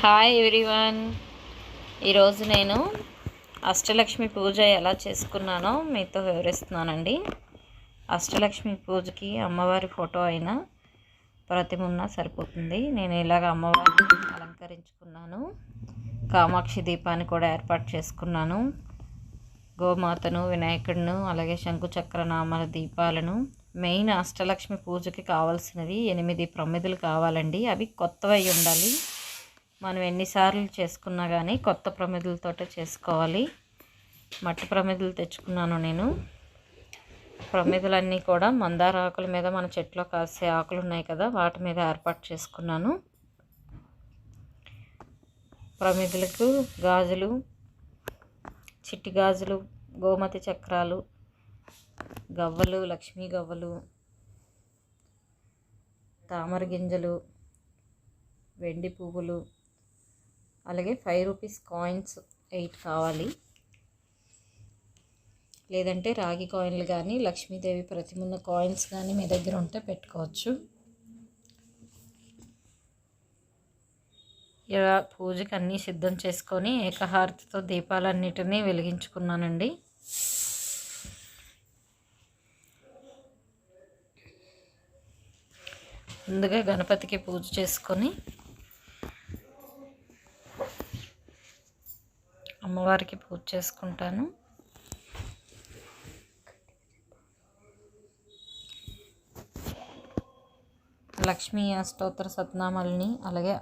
Hi everyone ఈరోజు నేను అష్టలక్ష్మి పూజ ఎలా చేసుకున్నానో మీతో వివరిస్తున్నానండి. అష్టలక్ష్మి పూజకి అమ్మవారి ఫోటో అయినా ప్రతిమున్న సరిపోతుంది. నేను ఇలాగ అమ్మవారిని అలంకరించుకున్నాను. కామాక్షి దీపాన్ని కూడా ఏర్పాటు చేసుకున్నాను. గోమాతను వినాయకుడును అలాగే శంకుచక్ర నామాల దీపాలను మెయిన్ అష్టలక్ష్మి పూజకి కావాల్సినవి ఎనిమిది ప్రమిదలు కావాలండి. అవి కొత్తవి ఉండాలి. మనం ఎన్నిసార్లు చేసుకున్నా కానీ కొత్త ప్రమిదలతో చేసుకోవాలి. మట్టి ప్రమిదలు తెచ్చుకున్నాను నేను. ప్రమిదలన్నీ కూడా మందార ఆకుల మీద మన చెట్లో కాసే ఆకులు ఉన్నాయి కదా వాటి మీద ఏర్పాటు చేసుకున్నాను. ప్రమిదలకు గాజులు చిట్టి గాజులు గోమతి చక్రాలు గవ్వలు లక్ష్మీ గవ్వలు తామర గింజలు వెండి పువ్వులు అలాగే ఫైవ్ రూపీస్ కాయిన్స్ ఎయిట్ కావాలి. లేదంటే రాగి కాయిన్లు కానీ లక్ష్మీదేవి ప్రతిమున్న కాయిన్స్ కానీ మీ దగ్గర ఉంటే పెట్టుకోవచ్చు. ఇలా పూజకి అన్నీ సిద్ధం చేసుకొని ఏకహారతితో దీపాలన్నిటినీ వెలిగించుకున్నానండి. ముందుగా గణపతికి పూజ చేసుకొని అమ్మవారికి పూజ చేసుకుంటాను. లక్ష్మీ అష్టోత్తర సత్నామాలని అలాగే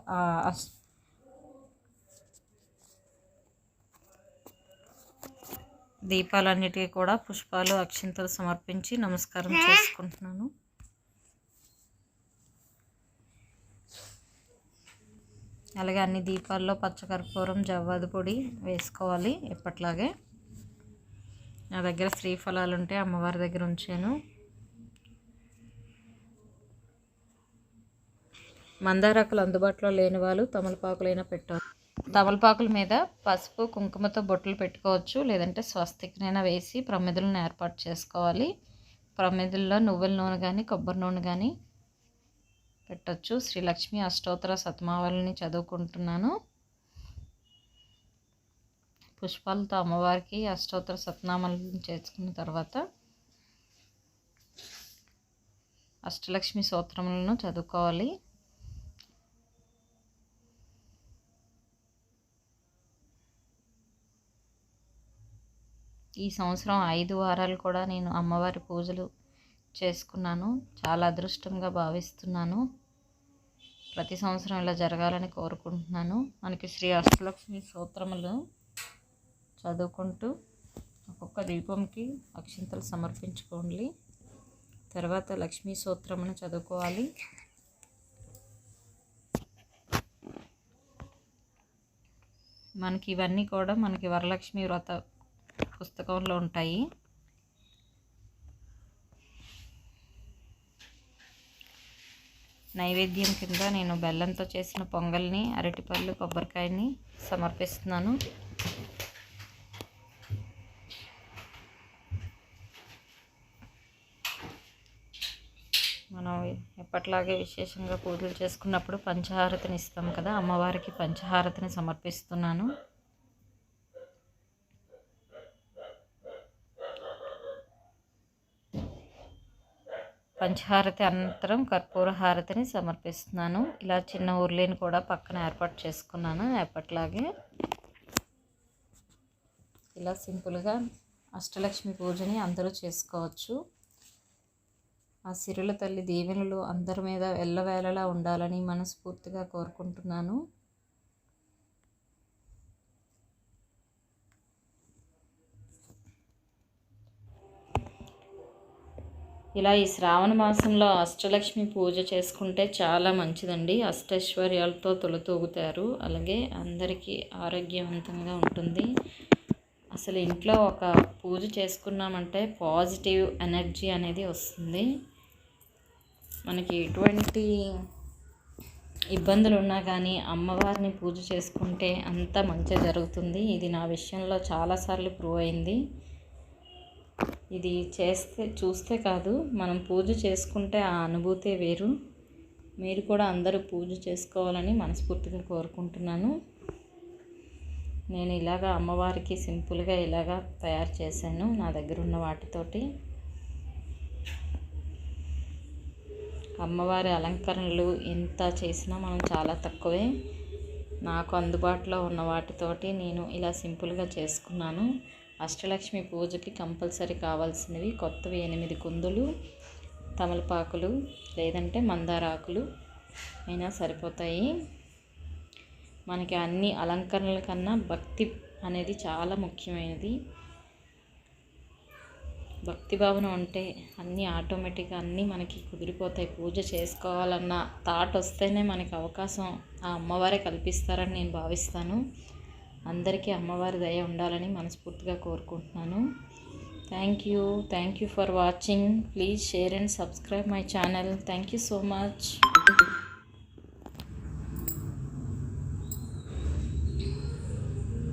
దీపాలన్నిటికీ కూడా పుష్పాలు అక్షింతలు సమర్పించి నమస్కారం చేసుకుంటున్నాను. అలాగే అన్ని దీపాల్లో పచ్చకర్పూరం జవ్వాది పొడి వేసుకోవాలి ఎప్పట్లాగే. నా దగ్గర శ్రీఫలాలు ఉంటే అమ్మవారి దగ్గర ఉంచాను. మందారాకులు అందుబాటులో లేని వాళ్ళు తమలపాకులైనా పెట్టారు తమలపాకుల మీద పసుపు కుంకుమతో బొట్లు పెట్టుకోవచ్చు లేదంటే స్వస్తికినైనా వేసి ప్రమిదలను ఏర్పాటు చేసుకోవాలి. ప్రమిదల్లో నువ్వుల నూనె కానీ కొబ్బరి నూనె కానీ పెట్టచ్చు. శ్రీలక్ష్మి అష్టోత్తర సతమావళిని చదువుకుంటున్నాను. పుష్పాలతో అమ్మవారికి అష్టోత్తర సత్నామాలను చేసుకున్న తర్వాత అష్టలక్ష్మి సూత్రములను చదువుకోవాలి. ఈ సంవత్సరం ఐదు వారాలు కూడా నేను అమ్మవారి పూజలు చేసుకున్నాను. చాలా అదృష్టంగా భావిస్తున్నాను. ప్రతి సంవత్సరం ఇలా జరగాలని కోరుకుంటున్నాను. మనకి శ్రీ అష్టలక్ష్మి సూత్రములు చదువుకుంటూ ఒక్కొక్క దీపంకి అక్షింతలు సమర్పించుకోండి. తర్వాత లక్ష్మీ సూత్రమును చదువుకోవాలి. మనకి ఇవన్నీ కూడా మనకి వరలక్ష్మి వ్రత పుస్తకంలో ఉంటాయి. నైవేద్యం కింద నేను బెల్లంతో చేసిన పొంగల్ని అరటిపళ్ళు కొబ్బరికాయని సమర్పిస్తున్నాను. మనం ఎప్పట్లాగే విశేషంగా పూజలు చేసుకున్నప్పుడు పంచహారతిని ఇస్తాం కదా అమ్మవారికి పంచహారతిని సమర్పిస్తున్నాను. పంచహారతి అనంతరం కర్పూర హారతిని సమర్పిస్తున్నాను. ఇలా చిన్న ఉర్లిని కూడా పక్కన ఏర్పాటు చేసుకున్నాను ఎప్పట్లాగే ఇలా సింపుల్గా అష్టలక్ష్మి పూజని అందరూ చేసుకోవచ్చు. ఆ సిరుల తల్లి దీవెనలు అందరి మీద ఎల్లవేళలా ఉండాలని మనస్ఫూర్తిగా కోరుకుంటున్నాను. ఇలా ఈ శ్రావణ మాసంలో అష్టలక్ష్మి పూజ చేసుకుంటే చాలా మంచిదండి. అష్టైశ్వర్యాలతో తొలతూగుతారు అలాగే అందరికీ ఆరోగ్యవంతంగా ఉంటుంది. అసలు ఇంట్లో ఒక పూజ చేసుకున్నామంటే పాజిటివ్ ఎనర్జీ అనేది వస్తుంది. మనకి ఎటువంటి ఇబ్బందులు ఉన్నా కానీ అమ్మవారిని పూజ చేసుకుంటే అంత మంచిగా జరుగుతుంది. ఇది నా విషయంలో చాలాసార్లు ప్రూవ్ అయింది. ఇది చేస్తే చూస్తే కాదు మనం పూజ చేసుకుంటే ఆ అనుభూతే వేరు. మీరు కూడా అందరూ పూజ చేసుకోవాలని మనస్ఫూర్తిగా కోరుకుంటున్నాను. నేను ఇలాగ అమ్మవారికి సింపుల్గా ఇలాగ తయారు చేశాను నా దగ్గర ఉన్న వాటితోటి. అమ్మవారి అలంకరణలు ఎంత చేసినా మనం చాలా తక్కువే. నాకు అందుబాటులో ఉన్న వాటితోటి నేను ఇలా సింపుల్గా చేసుకున్నాను. అష్టలక్ష్మి పూజకి కంపల్సరీ కావాల్సినవి కొత్తవి ఎనిమిది కుందులు తమలపాకులు లేదంటే మందారాకులు అయినా సరిపోతాయి. మనకి అన్ని అలంకరణల కన్నా భక్తి అనేది చాలా ముఖ్యమైనది. భక్తి భావన ఉంటే అన్నీ ఆటోమేటిక్గా అన్నీ మనకి కుదిరిపోతాయి. పూజ చేసుకోవాలన్న థాట్ వస్తేనే మనకి అవకాశం ఆ అమ్మవారే కల్పిస్తారని నేను భావిస్తాను. అందరికీ అమ్మవారి దయ ఉండాలని మనస్ఫూర్తిగా కోరుకుంటున్నాను. Thank you thank you for watching please share and subscribe my channel thank you so much